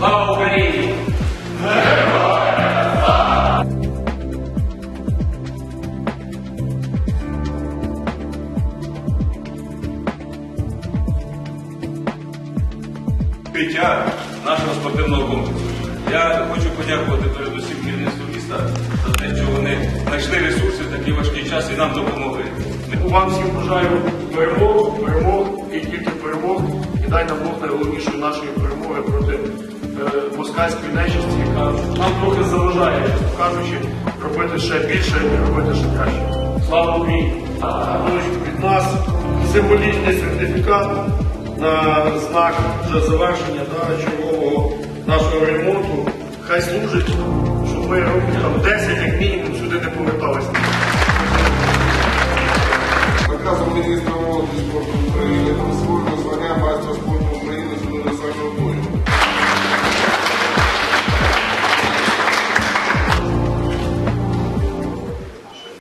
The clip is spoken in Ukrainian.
Слава Україні! Відкриття нашого спортивного комплексу. Я хочу подякувати передусім керівництву міста за те, що вони знайшли ресурси в такий важкий час і нам допомогли. Вам всім бажаю перемог, перемог і тільки перемог. І дай нам Бог найголовнішої нашої перемоги проти е, нечисті, яка нам трохи заважає, кажучи, робити ще більше і робити ще краще. Слава Україні! Від нас символічний сертифікат на знак вже завершення чергового нашого ремонту. Хай служить, щоб ми років там 10 як мінімум сюди не поверталися.